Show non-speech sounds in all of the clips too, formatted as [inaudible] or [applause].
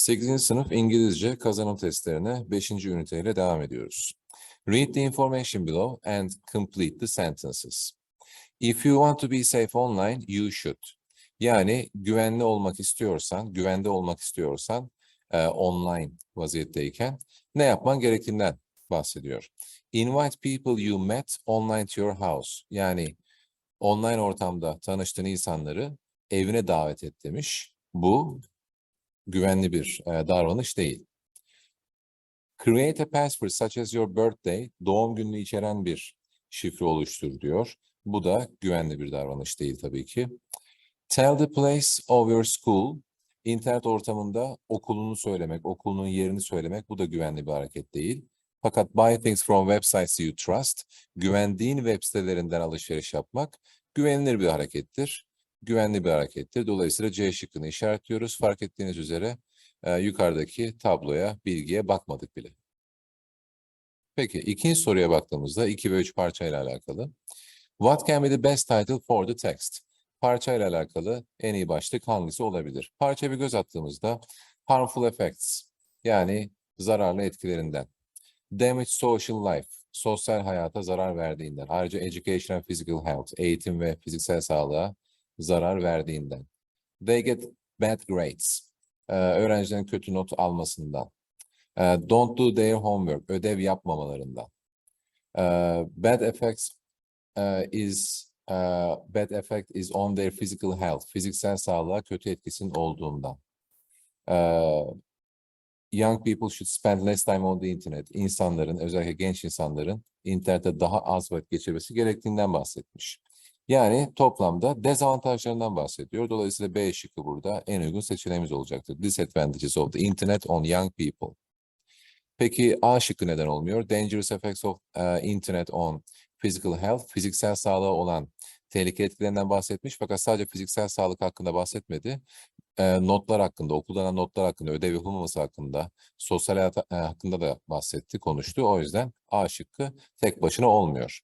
8. sınıf İngilizce kazanım testlerine 5. üniteyle devam ediyoruz. Read the information below and complete the sentences. If you want to be safe online, you should. Yani güvenli olmak istiyorsan, güvende olmak istiyorsan e, online vaziyetteyken ne yapman gerektiğinden bahsediyor. Invite people you met online to your house. Yani online ortamda tanıştığın insanları evine davet et demiş. Bu güvenli bir e, davranış değil. Create a password such as your birthday, doğum gününü içeren bir şifre oluştur diyor. Bu da güvenli bir davranış değil tabii ki. Tell the place of your school, internet ortamında okulunu söylemek, okulunun yerini söylemek bu da güvenli bir hareket değil. Fakat buy things from websites you trust, güvendiğin web sitelerinden alışveriş yapmak güvenilir bir harekettir. Güvenli bir harekettir. Dolayısıyla C şıkkını işaretliyoruz. Fark ettiğiniz üzere e, yukarıdaki tabloya, bilgiye bakmadık bile. Peki ikinci soruya baktığımızda 2 ve 3 parçayla alakalı. What can be the best title for the text? Parçayla alakalı en iyi başlık hangisi olabilir? Parçaya bir göz attığımızda harmful effects yani zararlı etkilerinden. Damage social life, sosyal hayata zarar verdiğinden. Ayrıca education and physical health, eğitim ve fiziksel sağlığa zarar verdiğinden. They get bad grades, ee, öğrencilerin kötü not almasından. Ee, don't do their homework, ödev yapmamalarından. Ee, bad effects uh, is bad effect is on their physical health, fiziksel sağlığa kötü etkisinin olduğundan. Young people should spend less time on the internet. İnsanların, özellikle genç insanların internette daha az vakit geçirmesi gerektiğinden bahsetmiş. Yani toplamda dezavantajlarından bahsediyor. Dolayısıyla B şıkkı burada en uygun seçeneğimiz olacaktır. Disadvantages of the internet on young people. Peki A şıkkı neden olmuyor? Dangerous effects of uh, internet on physical health, fiziksel sağlığa olan tehlike etkilerinden bahsetmiş fakat sadece fiziksel sağlık hakkında bahsetmedi. E, notlar hakkında, okuldan notlar hakkında, ödev yapılmaması hakkında, sosyal hayat e, hakkında da bahsetti, konuştu. O yüzden A şıkkı tek başına olmuyor.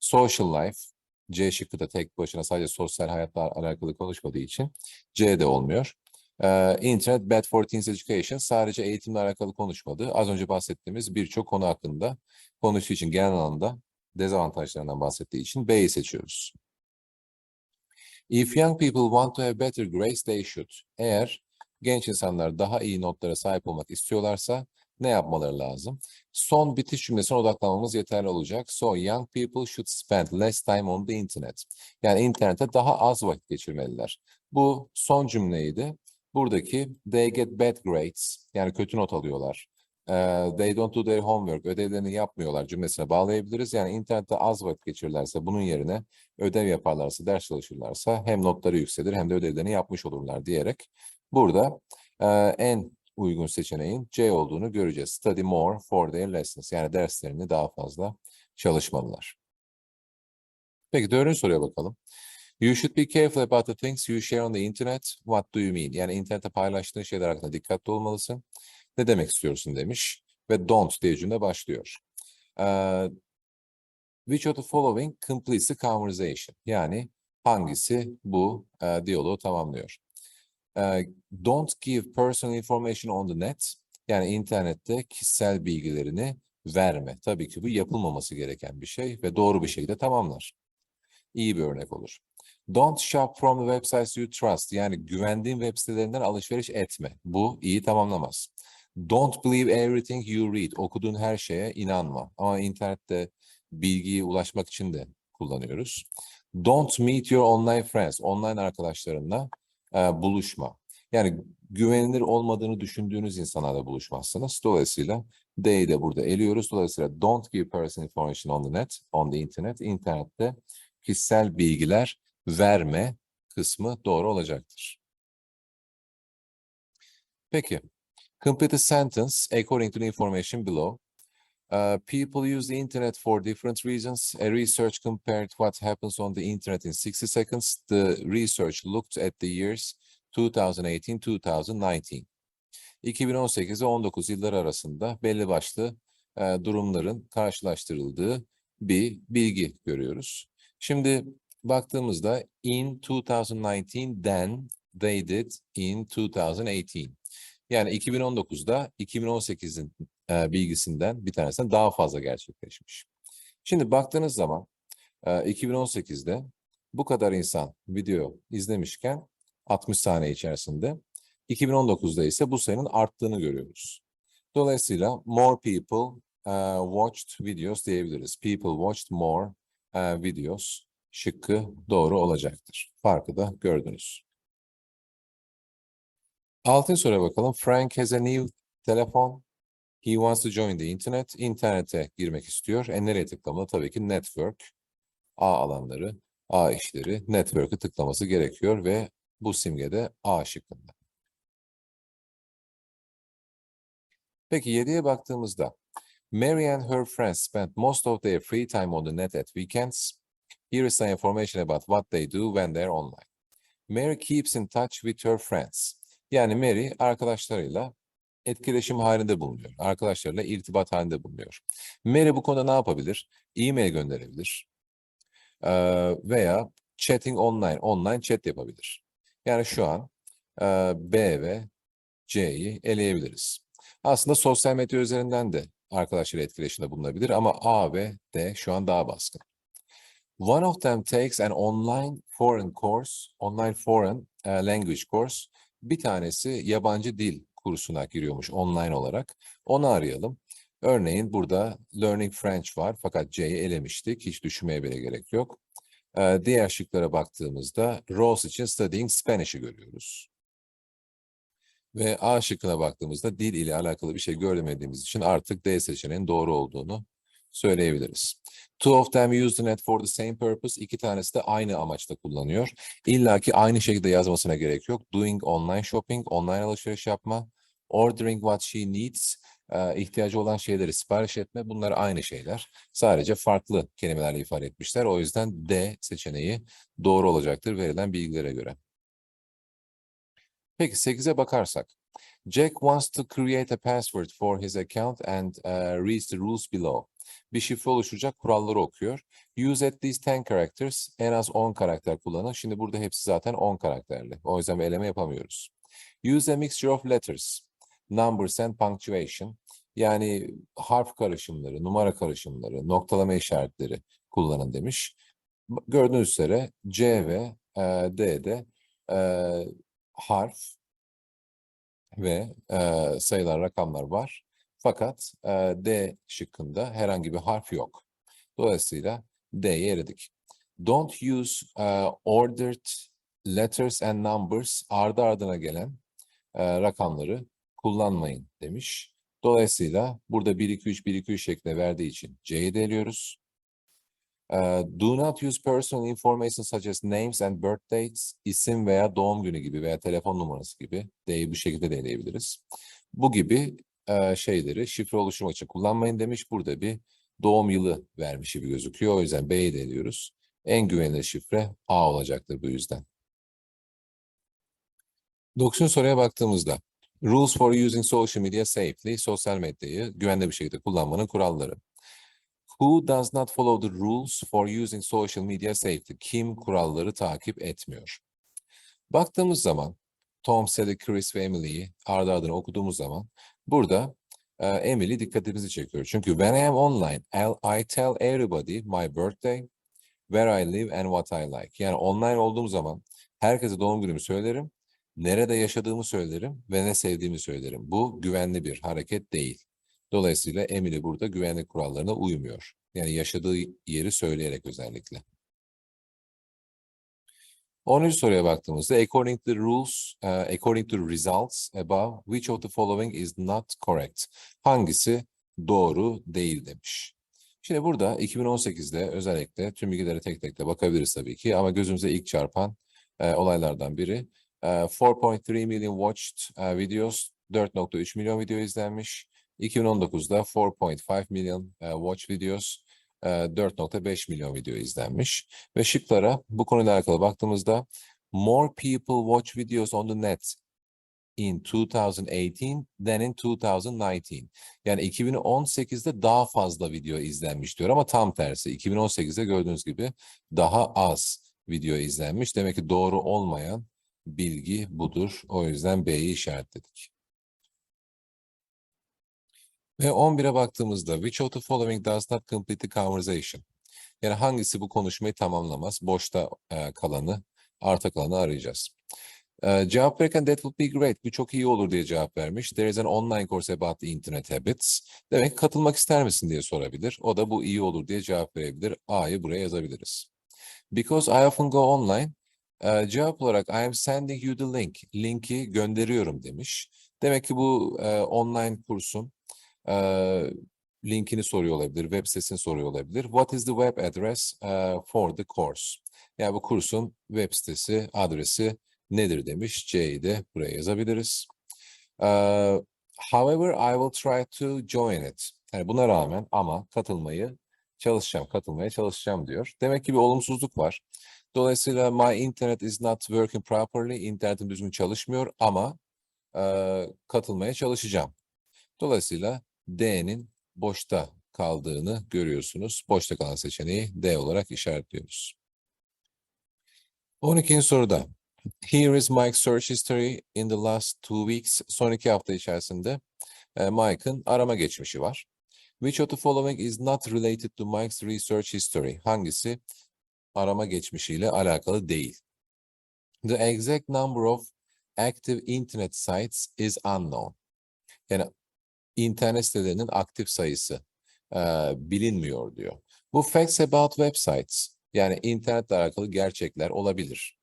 Social life, C şıkkı da tek başına sadece sosyal hayatla alakalı konuşmadığı için C de olmuyor. Ee, Internet Bad for Teens Education sadece eğitimle alakalı konuşmadı. Az önce bahsettiğimiz birçok konu hakkında konuştuğu için genel anlamda dezavantajlarından bahsettiği için B'yi seçiyoruz. If young people want to have better grades, they should. Eğer genç insanlar daha iyi notlara sahip olmak istiyorlarsa ne yapmaları lazım? Son bitiş cümlesine odaklanmamız yeterli olacak. So young people should spend less time on the internet. Yani internette daha az vakit geçirmeliler. Bu son cümleydi. Buradaki they get bad grades yani kötü not alıyorlar. They don't do their homework ödevlerini yapmıyorlar cümlesine bağlayabiliriz. Yani internette az vakit geçirirlerse bunun yerine ödev yaparlarsa, ders çalışırlarsa hem notları yükselir hem de ödevlerini yapmış olurlar diyerek burada en uygun seçeneğin C olduğunu göreceğiz. Study more for their lessons. Yani derslerini daha fazla çalışmalılar. Peki dördüncü soruya bakalım. You should be careful about the things you share on the internet. What do you mean? Yani internette paylaştığın şeyler hakkında dikkatli olmalısın. Ne demek istiyorsun demiş. Ve don't diye cümle başlıyor. Eee, which of the following completes the conversation? Yani hangisi bu eee diyaloğu tamamlıyor? Don't give personal information on the net. Yani internette kişisel bilgilerini verme. Tabii ki bu yapılmaması gereken bir şey ve doğru bir şekilde tamamlar. İyi bir örnek olur. Don't shop from the websites you trust. Yani güvendiğin web sitelerinden alışveriş etme. Bu iyi tamamlamaz. Don't believe everything you read. Okuduğun her şeye inanma. Ama internette bilgiye ulaşmak için de kullanıyoruz. Don't meet your online friends. Online arkadaşlarınla e, buluşma. Yani güvenilir olmadığını düşündüğünüz insanlarla buluşmazsınız. Dolayısıyla D'yi de burada eliyoruz. Dolayısıyla don't give personal information on the net, on the internet. İnternette kişisel bilgiler verme kısmı doğru olacaktır. Peki. Complete a sentence according to the information below. Uh, people use the internet for different reasons. A research compared what happens on the internet in 60 seconds. The research looked at the years 2018-2019. 2018 ve 19 yılları arasında belli başlı e, durumların karşılaştırıldığı bir bilgi görüyoruz. Şimdi baktığımızda in 2019 then they did in 2018. Yani 2019'da 2018'in e, bilgisinden bir tanesinden daha fazla gerçekleşmiş. Şimdi baktığınız zaman e, 2018'de bu kadar insan video izlemişken 60 saniye içerisinde 2019'da ise bu sayının arttığını görüyoruz. Dolayısıyla more people uh, watched videos diyebiliriz. People watched more uh, videos şıkkı doğru olacaktır. Farkı da gördünüz. Altıncı soruya bakalım. Frank has a new telephone. He wants to join the internet. İnternete girmek istiyor. E nereye tıklamalı? Tabii ki network. A alanları, A işleri, network'ı tıklaması gerekiyor ve bu simgede A şıkkında. Peki 7'ye baktığımızda Mary and her friends spent most of their free time on the net at weekends. Here is some information about what they do when they're online. Mary keeps in touch with her friends. Yani Mary arkadaşlarıyla etkileşim halinde bulunuyor. Arkadaşlarıyla irtibat halinde bulunuyor. Mary bu konuda ne yapabilir? E-mail gönderebilir. Eee, veya chatting online, online chat yapabilir. Yani şu an eee, B ve C'yi eleyebiliriz. Aslında sosyal medya üzerinden de arkadaşlarıyla etkileşimde bulunabilir ama A ve D şu an daha baskın. One of them takes an online foreign course, online foreign language course. Bir tanesi yabancı dil kursuna giriyormuş online olarak. Onu arayalım. Örneğin burada Learning French var fakat C'yi elemiştik. Hiç düşünmeye bile gerek yok. Ee, diğer şıklara baktığımızda Rose için Studying Spanish'i görüyoruz. Ve A şıkkına baktığımızda dil ile alakalı bir şey görmediğimiz için artık D seçeneğinin doğru olduğunu söyleyebiliriz. Two of them use the net for the same purpose. İki tanesi de aynı amaçla kullanıyor. İlla ki aynı şekilde yazmasına gerek yok. Doing online shopping, online alışveriş yapma. Ordering what she needs, e, ihtiyacı olan şeyleri sipariş etme. Bunlar aynı şeyler. Sadece farklı kelimelerle ifade etmişler. O yüzden D seçeneği doğru olacaktır verilen bilgilere göre. Peki 8'e bakarsak. Jack wants to create a password for his account and uh, reads the rules below. Bir şifre oluşturacak kuralları okuyor. Use at least 10 characters. En az 10 karakter kullanın. Şimdi burada hepsi zaten 10 karakterli. O yüzden eleme yapamıyoruz. Use a mixture of letters, numbers and punctuation. Yani harf karışımları, numara karışımları, noktalama işaretleri kullanın demiş. Gördüğünüz üzere C ve e, D'de e, harf ve e, sayılar, rakamlar var. Fakat e, D şıkkında herhangi bir harf yok. Dolayısıyla D'ye eledik. Don't use e, ordered letters and numbers ardı ardına gelen e, rakamları kullanmayın demiş. Dolayısıyla burada 1, 2, 3, 1, 2, 3 şeklinde verdiği için C'yi de eliyoruz. E, do not use personal information such as names and birth dates, isim veya doğum günü gibi veya telefon numarası gibi D'yi bu şekilde de. Bu gibi şeyleri şifre oluşturmak için kullanmayın demiş. Burada bir doğum yılı vermiş gibi gözüküyor. O yüzden B'yi de ediyoruz. En güvenilir şifre A olacaktır bu yüzden. 9. soruya baktığımızda Rules for using social media safely, sosyal medyayı güvenli bir şekilde kullanmanın kuralları. Who does not follow the rules for using social media safely? Kim kuralları takip etmiyor? Baktığımız zaman Tom, Sally, Chris ve Emily'yi ardı ardına okuduğumuz zaman burada e, Emily dikkatimizi çekiyor. Çünkü when I am online, I tell everybody my birthday, where I live and what I like. Yani online olduğum zaman herkese doğum günümü söylerim, nerede yaşadığımı söylerim ve ne sevdiğimi söylerim. Bu güvenli bir hareket değil. Dolayısıyla Emily burada güvenlik kurallarına uymuyor. Yani yaşadığı yeri söyleyerek özellikle. 10. soruya baktığımızda according to the rules, uh, according to the results above, which of the following is not correct? Hangisi doğru değil demiş. Şimdi burada 2018'de özellikle tüm bilgilere tek tek de bakabiliriz tabii ki ama gözümüze ilk çarpan e, olaylardan biri. E, 4.3 million watched e, videos, 4.3 milyon video izlenmiş. 2019'da 4.5 milyon e, watch videos, 4.5 milyon video izlenmiş. Ve şıklara bu konuyla alakalı baktığımızda more people watch videos on the net in 2018 than in 2019. Yani 2018'de daha fazla video izlenmiş diyor ama tam tersi. 2018'de gördüğünüz gibi daha az video izlenmiş. Demek ki doğru olmayan bilgi budur. O yüzden B'yi işaretledik. Ve 11'e baktığımızda which of the following does not complete the conversation? Yani hangisi bu konuşmayı tamamlamaz? Boşta e, kalanı, arta kalanı arayacağız. E, cevap verirken that would be great. Bu çok iyi olur diye cevap vermiş. There is an online course about the internet habits. Demek katılmak ister misin diye sorabilir. O da bu iyi olur diye cevap verebilir. A'yı buraya yazabiliriz. Because I often go online. e, cevap olarak I am sending you the link. Linki gönderiyorum demiş. Demek ki bu e, online kursun e, linkini soruyor olabilir, web sitesini soruyor olabilir. What is the web address uh, for the course? Yani bu kursun web sitesi, adresi nedir demiş. C'yi de buraya yazabiliriz. Uh, however, I will try to join it. Yani buna rağmen ama katılmayı çalışacağım, katılmaya çalışacağım diyor. Demek ki bir olumsuzluk var. Dolayısıyla my internet is not working properly. İnternetim düzgün çalışmıyor ama e, katılmaya çalışacağım. Dolayısıyla D'nin boşta kaldığını görüyorsunuz. Boşta kalan seçeneği D olarak işaretliyoruz. 12. soruda. Here is Mike's search history in the last two weeks. Son iki hafta içerisinde e, Mike'ın arama geçmişi var. Which of the following is not related to Mike's research history? Hangisi arama geçmişiyle alakalı değil? The exact number of active internet sites is unknown. Yani internet sitelerinin aktif sayısı e, bilinmiyor diyor. Bu facts about websites yani internetle alakalı gerçekler olabilir.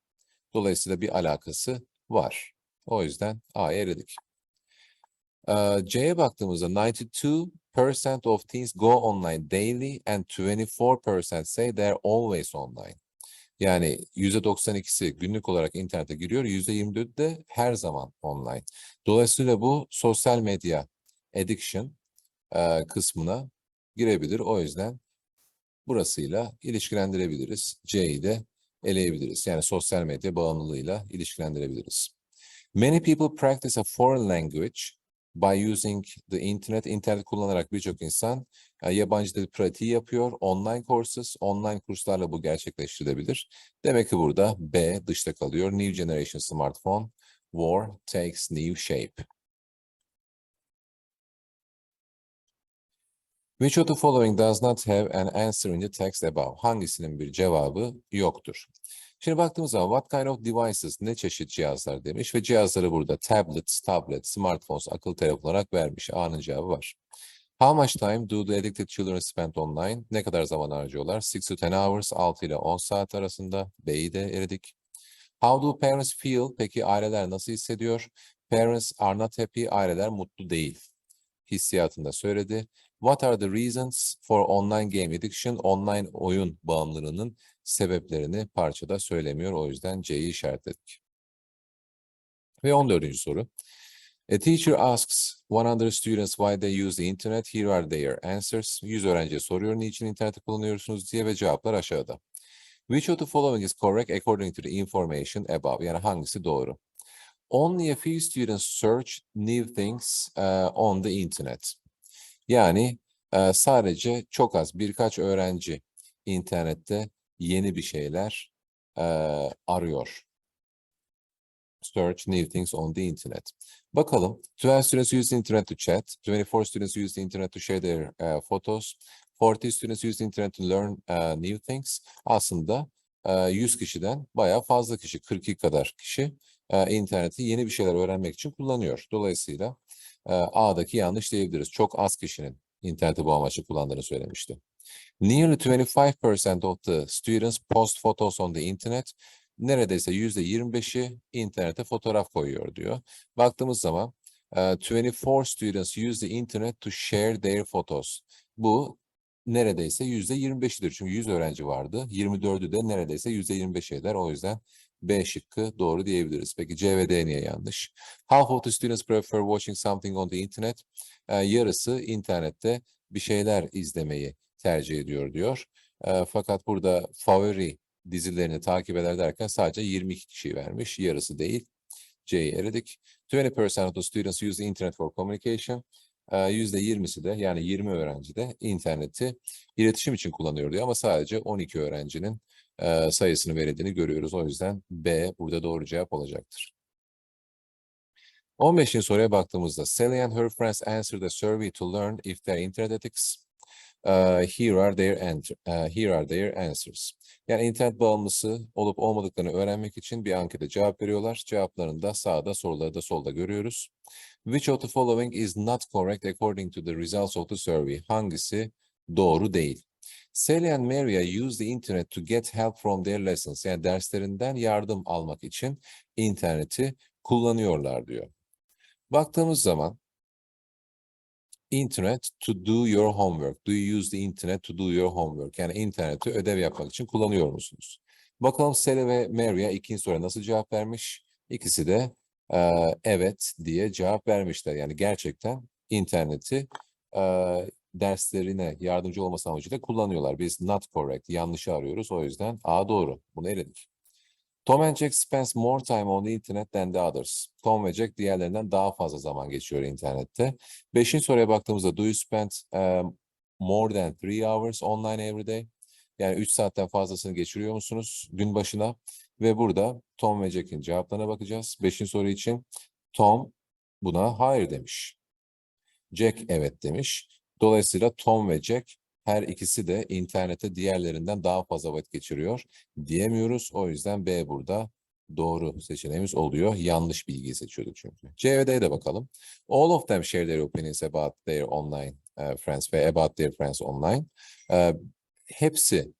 Dolayısıyla bir alakası var. O yüzden A'ya eledik. E, C'ye baktığımızda 92% of teens go online daily and 24% say they're always online. Yani %92'si günlük olarak internete giriyor, %24'ü de her zaman online. Dolayısıyla bu sosyal medya addiction e, kısmına girebilir. O yüzden burasıyla ilişkilendirebiliriz. C'yi de eleyebiliriz. Yani sosyal medya bağımlılığıyla ilişkilendirebiliriz. Many people practice a foreign language by using the internet. İnternet kullanarak birçok insan e, yabancı dil pratiği yapıyor. Online courses, online kurslarla bu gerçekleştirilebilir. Demek ki burada B dışta kalıyor. New generation smartphone war takes new shape. Which of the following does not have an answer in the text above? Hangisinin bir cevabı yoktur? Şimdi baktığımız zaman what kind of devices, ne çeşit cihazlar demiş ve cihazları burada tablets, tablet, smartphones, akıllı telefon olarak vermiş. A'nın cevabı var. How much time do the addicted children spend online? Ne kadar zaman harcıyorlar? 6 to 10 hours, 6 ile 10 saat arasında. B'yi de eledik. How do parents feel? Peki aileler nasıl hissediyor? Parents are not happy, aileler mutlu değil. Hissiyatında söyledi. What are the reasons for online game addiction? Online oyun bağımlılığının sebeplerini parçada söylemiyor. O yüzden C'yi işaretledik. Ve 14. soru. A teacher asks 100 students why they use the internet. Here are their answers. 100 öğrenciye soruyor niçin interneti kullanıyorsunuz diye ve cevaplar aşağıda. Which of the following is correct according to the information above? Yani hangisi doğru? Only a few students search new things uh, on the internet. Yani e, sadece çok az birkaç öğrenci internette yeni bir şeyler e, arıyor. Search new things on the internet. Bakalım. 12 students use the internet to chat. 24 students use the internet to share their uh, photos. 40 students use the internet to learn uh, new things. Aslında uh, 100 kişiden bayağı fazla kişi, 42 kadar kişi uh, interneti yeni bir şeyler öğrenmek için kullanıyor. Dolayısıyla A'daki yanlış diyebiliriz. Çok az kişinin interneti bu amaçlı kullandığını söylemişti. Nearly 25% of the students post photos on the internet. Neredeyse %25'i internete fotoğraf koyuyor diyor. Baktığımız zaman e, 24 students use the internet to share their photos. Bu neredeyse %25'idir. Çünkü 100 öğrenci vardı. 24'ü de neredeyse %25 eder. O yüzden B şıkkı doğru diyebiliriz. Peki C ve D niye yanlış? Half of the students prefer watching something on the internet. E, yarısı internette bir şeyler izlemeyi tercih ediyor diyor. E, fakat burada favori dizilerini takip eder derken sadece 22 kişi vermiş. Yarısı değil. C'yi eledik. 20% of the students use the internet for communication. E, %20'si de yani 20 öğrenci de interneti iletişim için kullanıyor diyor ama sadece 12 öğrencinin sayısını verildiğini görüyoruz. O yüzden B burada doğru cevap olacaktır. 15. soruya baktığımızda Sally and her friends answered a survey to learn if their internet here are their uh, here are their answers. Yani internet bağımlısı olup olmadıklarını öğrenmek için bir ankete cevap veriyorlar. Cevaplarını da sağda, soruları da solda görüyoruz. Which of the following is not correct according to the results of the survey? Hangisi doğru değil? Sally and Maria use the internet to get help from their lessons. Yani derslerinden yardım almak için interneti kullanıyorlar diyor. Baktığımız zaman internet to do your homework. Do you use the internet to do your homework? Yani interneti ödev yapmak için kullanıyor musunuz? Bakalım Sally ve Maria ikinci soruya nasıl cevap vermiş? İkisi de eee, evet diye cevap vermişler. Yani gerçekten interneti eee, derslerine yardımcı olması amacıyla kullanıyorlar. Biz not correct, yanlışı arıyoruz. O yüzden A doğru. Bunu eledik. Tom and Jack spends more time on the internet than the others. Tom ve Jack diğerlerinden daha fazla zaman geçiyor internette. Beşinci soruya baktığımızda do you spend um, more than three hours online every day? Yani 3 saatten fazlasını geçiriyor musunuz gün başına? Ve burada Tom ve Jack'in cevaplarına bakacağız. Beşinci soru için Tom buna hayır demiş. Jack evet demiş. Dolayısıyla Tom ve Jack her ikisi de internete diğerlerinden daha fazla vakit geçiriyor diyemiyoruz. O yüzden B burada doğru seçeneğimiz oluyor. Yanlış bilgiyi seçiyorduk çünkü. C ve D'ye de bakalım. All of them share their opinions about their online uh, friends ve about their friends online. Uh, hepsi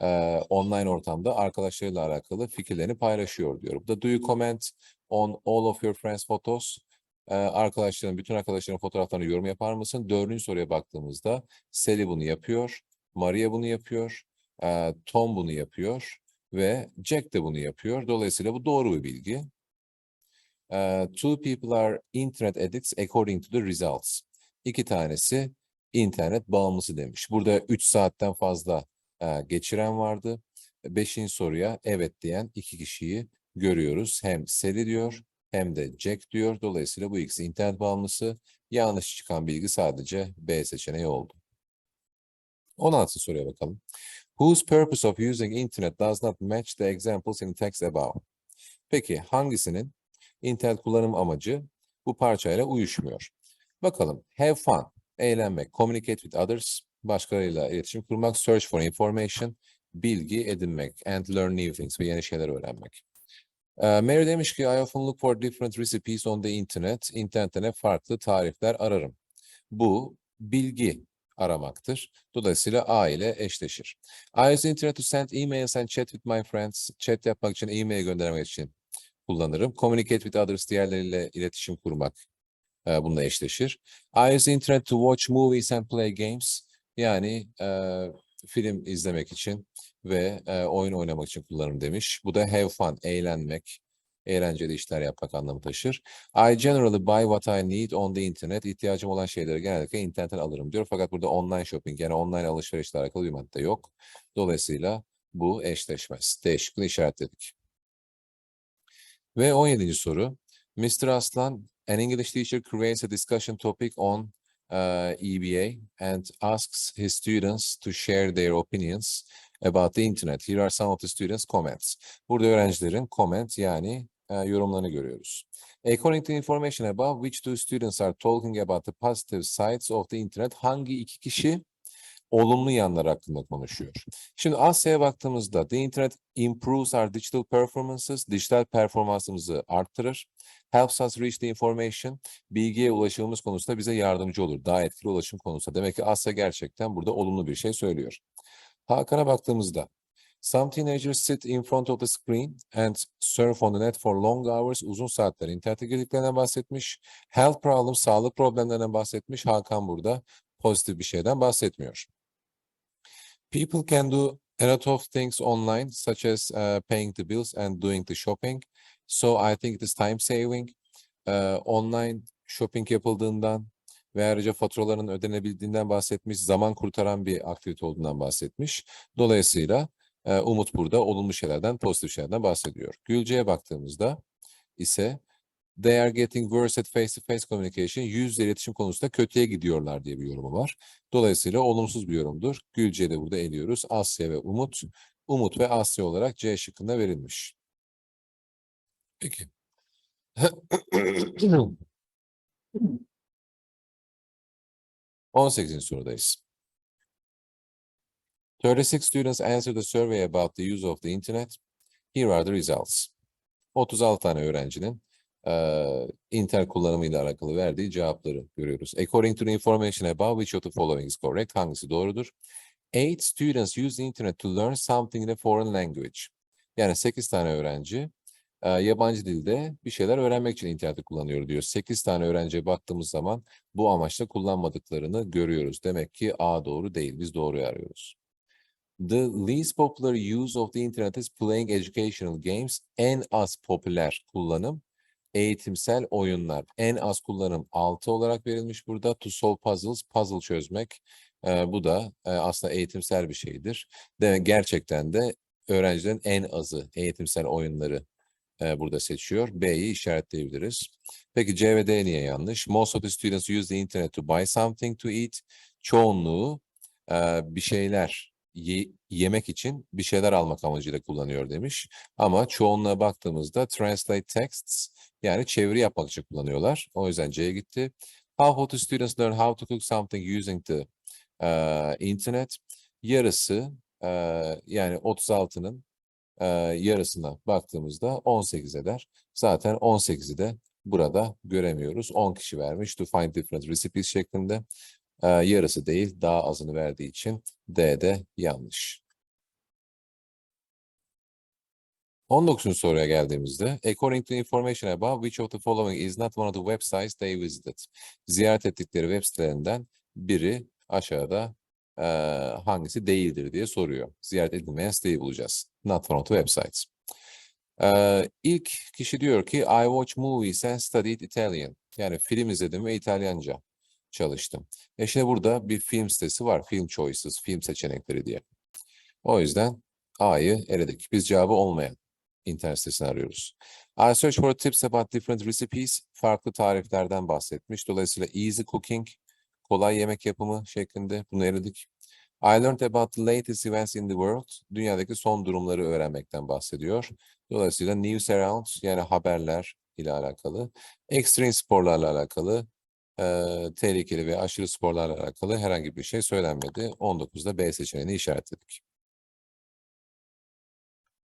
uh, online ortamda arkadaşlarıyla alakalı fikirlerini paylaşıyor diyor. Burada do you comment on all of your friends photos? Arkadaşların, bütün arkadaşların fotoğraflarını yorum yapar mısın? Dördüncü soruya baktığımızda Sally bunu yapıyor, Maria bunu yapıyor, Tom bunu yapıyor ve Jack de bunu yapıyor. Dolayısıyla bu doğru bir bilgi. Two people are internet addicts according to the results. İki tanesi internet bağımlısı demiş. Burada 3 saatten fazla geçiren vardı. Beşinci soruya evet diyen iki kişiyi görüyoruz. Hem Sally diyor hem de Jack diyor. Dolayısıyla bu ikisi internet bağımlısı. Yanlış çıkan bilgi sadece B seçeneği oldu. 16. soruya bakalım. Whose purpose of using internet does not match the examples in text above? Peki hangisinin internet kullanım amacı bu parçayla uyuşmuyor? Bakalım. Have fun, eğlenmek, communicate with others, başkalarıyla iletişim kurmak, search for information, bilgi edinmek, and learn new things ve yeni şeyler öğrenmek. Ee, Mary demiş ki, I often look for different recipes on the internet. İnternetten hep farklı tarifler ararım. Bu bilgi aramaktır. Dolayısıyla A ile eşleşir. I use internet to send emails and chat with my friends. Chat yapmak için, e-mail göndermek için kullanırım. Communicate with others, diğerleriyle iletişim kurmak e, bununla eşleşir. I use internet to watch movies and play games. Yani e, film izlemek için ve e, oyun oynamak için kullanırım demiş. Bu da have fun, eğlenmek, eğlenceli işler yapmak anlamı taşır. I generally buy what I need on the internet. İhtiyacım olan şeyleri genellikle internetten alırım diyor. Fakat burada online shopping yani online alışverişle alakalı bir madde yok. Dolayısıyla bu eşleşmez. D şıkkını işaretledik. Ve 17. soru. Mr. Aslan, an English teacher creates a discussion topic on uh, EBA and asks his students to share their opinions about the internet. Here are some of the students' comments. Burada öğrencilerin comment yani e, yorumlarını görüyoruz. According to information above, which two students are talking about the positive sides of the internet? Hangi iki kişi olumlu yanlar hakkında konuşuyor? Şimdi Asya'ya baktığımızda the internet improves our digital performances, dijital performansımızı arttırır. Helps us reach the information, bilgiye ulaşımımız konusunda bize yardımcı olur. Daha etkili ulaşım konusunda. Demek ki Asya gerçekten burada olumlu bir şey söylüyor. Hakan'a baktığımızda Some teenagers sit in front of the screen and surf on the net for long hours. Uzun saatler internete girdiklerinden bahsetmiş. Health problem, sağlık problemlerinden bahsetmiş. Hakan burada pozitif bir şeyden bahsetmiyor. People can do a lot of things online, such as uh, paying the bills and doing the shopping. So I think it is time saving. Uh, online shopping yapıldığından ve ayrıca faturaların ödenebildiğinden bahsetmiş, zaman kurtaran bir aktivite olduğundan bahsetmiş. Dolayısıyla e, Umut burada olumlu şeylerden, pozitif şeylerden bahsediyor. Gülce'ye baktığımızda ise they are getting worse at face-to-face communication, yüz yüze iletişim konusunda kötüye gidiyorlar diye bir yorumu var. Dolayısıyla olumsuz bir yorumdur. Gülce'yi de burada eliyoruz. Asya ve Umut, Umut ve Asya olarak C şıkkında verilmiş. Peki. [clears throat] On sekizinci sorudayız. 36 students answered the survey about the use of the internet. Here are the results. 36 tane öğrencinin eee internet kullanımıyla alakalı verdiği cevapları görüyoruz. According to the information above, which of the following is correct? Hangisi doğrudur? Eight students use the internet to learn something in a foreign language. Yani 8 tane öğrenci eee, yabancı dilde bir şeyler öğrenmek için interneti kullanıyor diyor. 8 tane öğrenciye baktığımız zaman bu amaçla kullanmadıklarını görüyoruz. Demek ki A doğru değil. Biz doğruyu arıyoruz. The least popular use of the internet is playing educational games. En az popüler kullanım eğitimsel oyunlar. En az kullanım 6 olarak verilmiş burada. To solve puzzles, puzzle çözmek. Eee, bu da eee, aslında eğitimsel bir şeydir. Demek gerçekten de öğrencilerin en azı eğitimsel oyunları eee, burada seçiyor. B'yi işaretleyebiliriz. Peki C ve D niye yanlış? Most of the students use the internet to buy something to eat. Çoğunluğu eee, bir şeyler ye- yemek için bir şeyler almak amacıyla kullanıyor demiş. Ama çoğunluğa baktığımızda translate texts yani çeviri yapmak için kullanıyorlar. O yüzden C'ye gitti. How the students learn how to cook something using the eee, internet? Yarısı eee, yani 36'nın eee, yarısına baktığımızda 18 eder. Zaten 18'i de burada göremiyoruz. 10 kişi vermiş to find different recipes şeklinde. Eee, yarısı değil daha azını verdiği için D'de yanlış. 19. soruya geldiğimizde according to information above which of the following is not one of the websites they visited? Ziyaret ettikleri web sitelerinden biri aşağıda eee, hangisi değildir diye soruyor. Ziyaret edilmeyen siteyi bulacağız. Not of the websites. Eee ilk kişi diyor ki I watch movies and studied Italian. Yani film izledim ve İtalyanca çalıştım. E şimdi burada bir film sitesi var. Film choices, film seçenekleri diye. O yüzden A'yı eledik. Biz cevabı olmayan internet sitesini arıyoruz. I search for tips about different recipes. Farklı tariflerden bahsetmiş. Dolayısıyla easy cooking, kolay yemek yapımı şeklinde bunu eledik. I learned about the latest events in the world. Dünyadaki son durumları öğrenmekten bahsediyor. Dolayısıyla news around yani haberler ile alakalı. Extreme sporlarla alakalı. eee, tehlikeli ve aşırı sporlarla alakalı herhangi bir şey söylenmedi. 19'da B seçeneğini işaretledik.